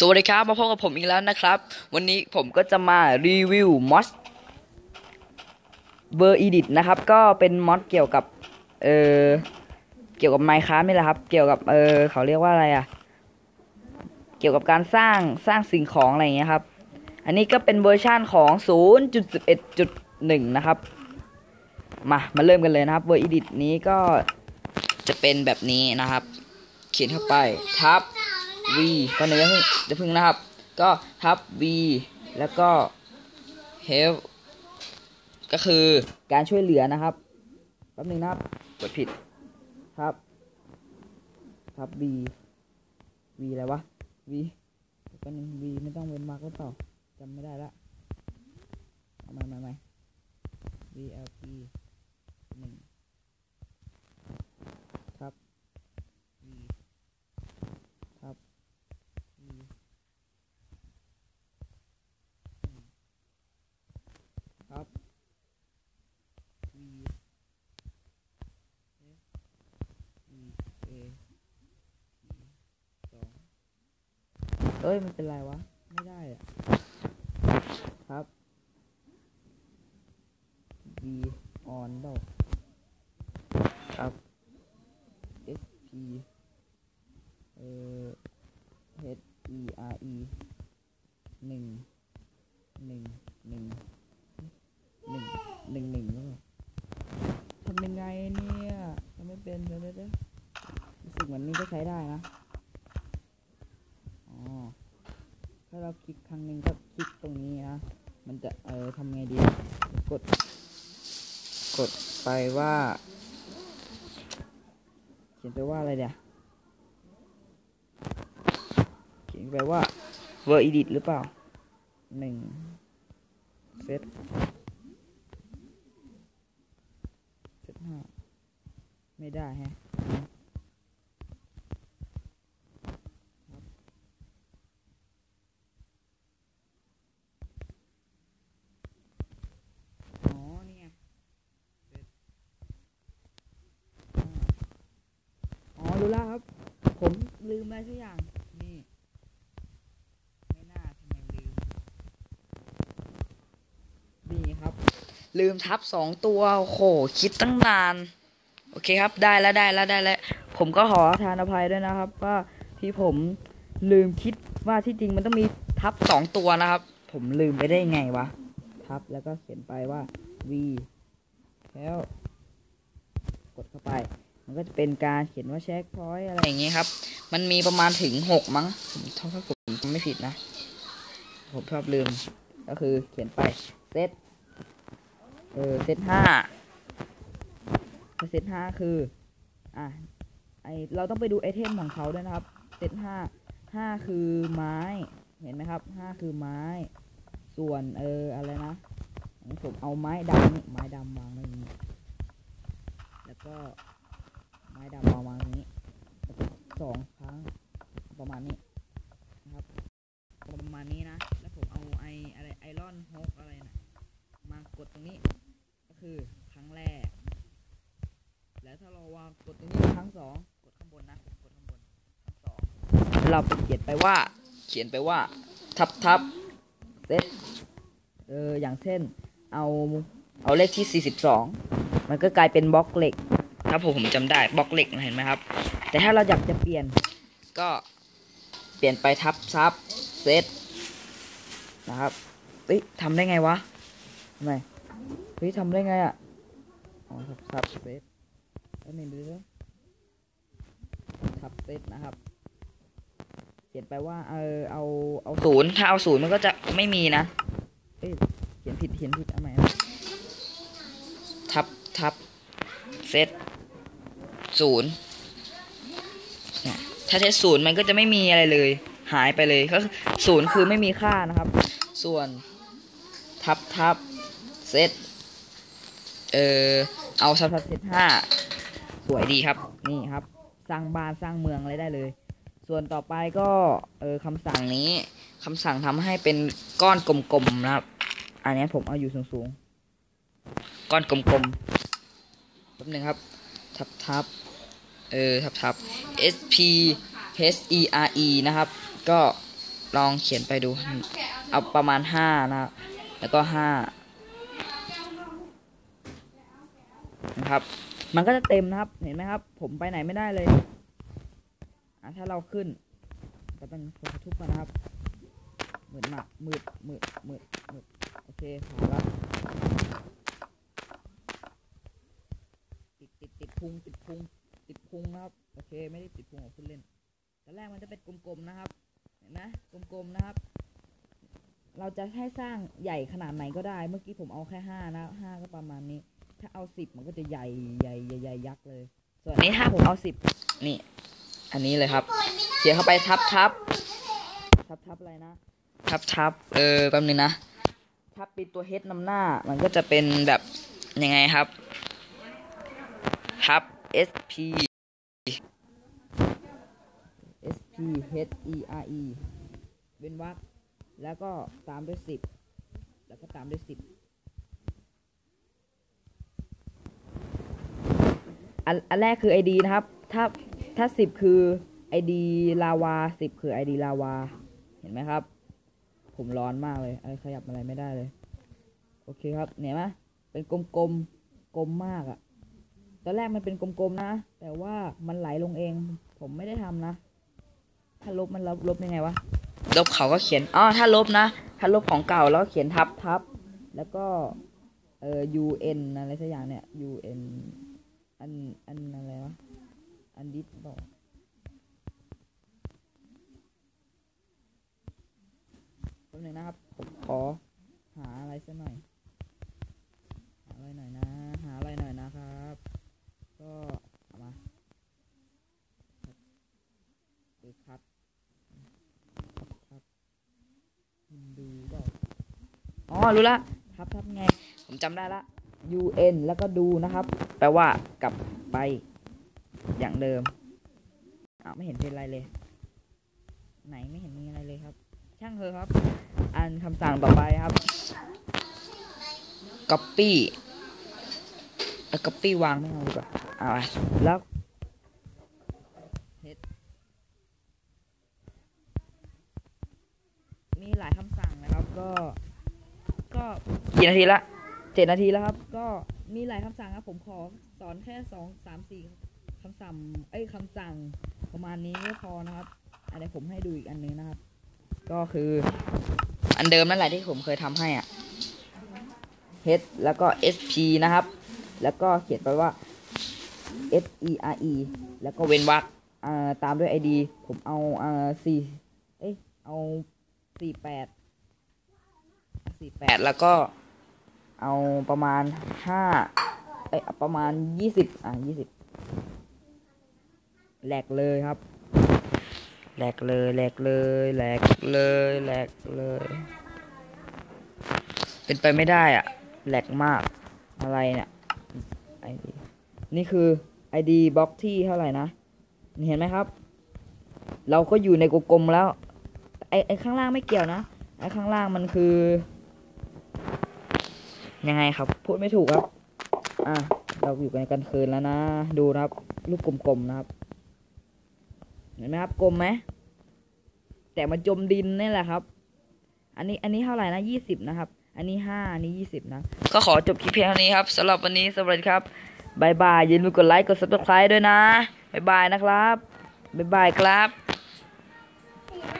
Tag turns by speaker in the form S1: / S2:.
S1: สวัสดีครับ มาพบกับผมอีกแล้วนะครับ วันนี้ผมก็จะมารีวิวมอสเบอร์อีดิทนะครับ ก็เป็นมอสเกี่ยวกับ เออเกี่ยวกับไมค์ค a f t นี่แหละครับ เกี่ยวกับ เออเขาเรียกว่าอะไรอะเกี่ยวกับการสร้างสร้างสิ่งของอะไรอย่างเงี้ยครับ อันนี้ก็เป็นเวอร์ชั่นของ 0.11.1 นะครับ มา มาเริ่มกันเลยนะครับเวอร์อีดิทนี้ก็จะเป็นแบบนี้นะครับ เขียนเข้าไปทับ v ก็เนื้อพึ่งจะพึ่งนะครับ ก็ทับ v แล้วก็ help ก็คือการช่วยเหลือนะครับแป๊บนึงนะครับกดผิดทับทับ v v อะไรวะ v แป๊บนึง v ไม่ต้องเว้นมากหรือเปล่าจำไม่ได้ละเอาใหม่ใหม่ใหม่ v l p หนึ่งทับ v ทับ v ครับ v f e a e สอง เอ้ยมันเป็นไรวะ ไม่ได้อะครับ v on ดอกครับ s p เอ่อ h e r e หนึ่งหนึ่งหนึ่งหนึ่งหนึ่งหนึ่งแล้วทำยังไงเนี่ยทำไม่เป็นเดี๋ยวเดี๋ยวเดี๋ยวรู้สึกเหมือนนี้ก็ใช้ได้นะอ๋อ ถ้าเราคลิกครั้งหนึ่งก็คลิกตรงนี้นะ มันจะเออทำไงดี กด กดไปว่า เขียนไปว่าอะไรเดี๋ยวเขียนไปว่า v e r edit หรือเปล่าหนึ่งเซตเซตห้าไม่ได้ฮะครับอ๋อนี่ไงเซตห้า อ๋อรู้แล้วครับ ผมลืมอะไรสักอย่าง นี่ ไม่น่าทำไมลืม นี่ครับ ลืมทับสองตัวโอ้โหคิดตั้งนาน โอเคครับ ได้แล้วได้แล้วได้แล้ว ผมก็ขอทานอภัยด้วยนะครับ ว่าที่ผมลืมคิดว่าที่จริงมันต้องมีทับสองตัวนะครับ ผมลืมไปได้ไงวะ ทับแล้วก็เขียนไปว่า v แล้ว กดเข้าไป มันก็จะเป็นการเขียนว่าเช็คพอยต์อะไรอย่างงี้ครับ มันมีประมาณถึงหกมั้งถ้าผมจำไม่ผิดนะ ผมชอบลืม ก็คือเขียนไปเซตเออเซตห้าเซตห้าคือ อะไอเราต้องไปดูไอเทมของเขาด้วยนะครับเซตห้าห้าคือไม้เห็นไหมครับห้าคือไม้ ส่วนเอออะไรนะอันนี้ผมเอาไม้ดำนี่ไม้ดำวางไว้นี้แล้วก็ไม้ดำมาวางอย่างนี้แล้วก็ สองครั้งประมาณนี้นะครับ ประมาณนี้นะ แล้วผมเอาไออะไรไอรอนฮกอะไรนะมากดตรงนี้ ก็คือครั้งแรก แล้วถ้าเราวางกดตรงนี้ครั้งสองกดข้างบนนะกดข้างบนครั้งสองเราเขียนไปว่า เขียนไปว่า ทับทับเซตเอออย่างเช่น เอาเอาเลขที่42มันก็กลายเป็นบล็อกเหล็ก ถ้าผมผมจำได้บล็อกเหล็กเห็นไหมครับ แต่ถ้าเราอยากจะเปลี่ยนก็เปลี่ยนไปทับซับเซตนะครับเฮ้ยทำได้ไงวะทำไมเฮ้ยทำได้ไงอะอ๋อทับซับเซตแล้วนี่ดูดิทับเซตนะครับ เขียนไปว่าเออเอาเอาศูนย์ถ้าเอาศูนย์มันก็จะไม่มีนะเอ้ยเขียนผิดเขียนผิดเอาใหม่ทับทับเซต ศูนย์ถ้าเซตศูนย์มันก็จะไม่มีอะไรเลย หายไปเลยก็ศูนย์คือไม่มีค่านะครับ ส่วนทับทับเซตเออเอาทับทับเซตห้าสวยดีครับนี่ครับ สร้างบ้านสร้างเมืองอะไรได้เลย ส่วนต่อไปก็เออคำสั่งนี้คำสั่งทำให้เป็นก้อนกลมๆนะครับ อันนี้ผมเอาอยู่สูงๆ ก้อนกลมๆแป๊บหนึงครับ ทับทับเออทับทับ S P H E R E นะครับ ก็ลองเขียนไปดู เอาประมาณห้านะครับ แล้วก็ห้านะครับ มันก็จะเต็มนะครับ เห็นไหมครับ ผมไปไหนไม่ได้เลยอะถ้าเราขึ้นก็ต้องกดทุบกันนะครับมืดมากมืดมืดมืดมืดโอเคผ่านละติดติดติด พุงติดพุงติดพุงนะครับ โอเค ไม่ได้ติดพุงของคุณเล่นตอนแรกมันจะเป็นกลมๆนะครับ เห็นไหมกลมๆนะครับ เราจะให้สร้างใหญ่ขนาดไหนก็ได้ เมื่อกี้ผมเอาแค่ห้านะห้าก็ประมาณนี้ ถ้าเอาสิบมันก็จะใหญ่ใหญ่ใหญ่ใหญ่ยักษ์เลย ส่วนนี้ถ้าผมเอาสิบนี่ อันนี้เลยครับ เขียนเข้าไปทับทับทับทับอะไรนะ ทับทับเออแป๊บนึงนะ ทับป็นตัวเฮดนำหน้า มันก็จะเป็นแบบยังไงครับ ทับ sp sp h e r e เว้นวรรคแล้วก็ตามด้วยสิบแล้วก็ตามด้วยสิบอันอันแรกคือ id นะครับ ถ้าถ้าสิบคือ id ลาวาสิบคือ id ลาวา เห็นไหมครับ ผมร้อนมากเลยอะไรขยับอะไรไม่ได้เลย โอเคครับเห็นไหมเป็นกลมๆกลมมากอะ ตอนแรกมันเป็นกลมๆนะ แต่ว่ามันไหลลงเอง ผมไม่ได้ทำนะ ถ้าลบมันลบลบยังไงวะ ลบเขาก็เขียนอ๋อถ้าลบนะ ถ้าลบของเก่าแล้วก็เขียนทับทับ แล้วก็ เอ่อ un อะไรสักอย่างเนี่ย un อัน อันอะไรวะ อันดิสบอกแป๊บนึงนะครับ ผมขอหาอะไรสักหน่อย หาอะไรหน่อยนะ หาอะไรหน่อยนะครับ ก็เอามาคือคัดคัดคัดมันดูเปล่า อ๋อรู้ละทับทับไง ผมจำได้ละ un แล้วก็ดูนะครับ แปลว่ากลับไปอย่างเดิมอ้าวไม่เห็นเป็นไรเลย ไหนไม่เห็นมีอะไรเลยครับ ช่างเถอะครับ อันคำสั่งต่อไปครับ copy เออ copy วางไม่เอาดีกว่าเอาไปแล้ว head มีหลายคำสั่งนะครับ ก็ ก็ กี่นาทีละเจ็ดนาทีแล้วครับ ก็มีหลายคำสั่งครับ ผมขอสอนแค่สองสามสี่คำสั่งเอ้ยคำสั่งประมาณนี้ก็พอนะครับอันเดี๋ยวผมให้ดูอีกอันนึงนะครับ ก็คือ อันเดิมนั่นแหละที่ผมเคยทำให้อะ h แล้วก็ sp นะครับ แล้วก็เขียนไปว่า s e r e แล้วก็เว้นวรรคตามด้วย id ผมเอาอ่าสี่เอ้ยเอาสี่แปดสี่แปดแล้วก็ เอาประมาณห้าเอ้ประมาณยี่สิบอ่ายี่สิบแหลกเลยครับแหลกเลยแหลกเลยแหลกเลยแหลกเลย เป็นไปไม่ได้อะแหลกมากอะไรเนี่ยไอดีนี่คือ ID บล็อกที่เท่าไหร่นะนเห็นไหมครับ เราก็อยู่ในกลมแล้วไอไอข้างล่างไม่เกี่ยวนะไอข้างล่างมันคือ ยังไงครับ พูดไม่ถูกครับ อะ เราอยู่กันกลางคืนแล้วนะ ดูนะครับ ลูกกลมๆนะครับ เห็นไหมครับ กลมไหม แต่มันจมดินนี่แหละครับ อันนี้ อันนี้เท่าไหร่นะยี่สิบนะครับ อันนี้ห้าอันนี้ยี่สิบนะ ก็ขอจบคลิปเพียงเท่านี้ครับสำหรับวันนี้สวัสดีครับบายบายอย่าลืมกดไลค์ กด subscribe ด้วยนะบายบายนะครับบายบายครับ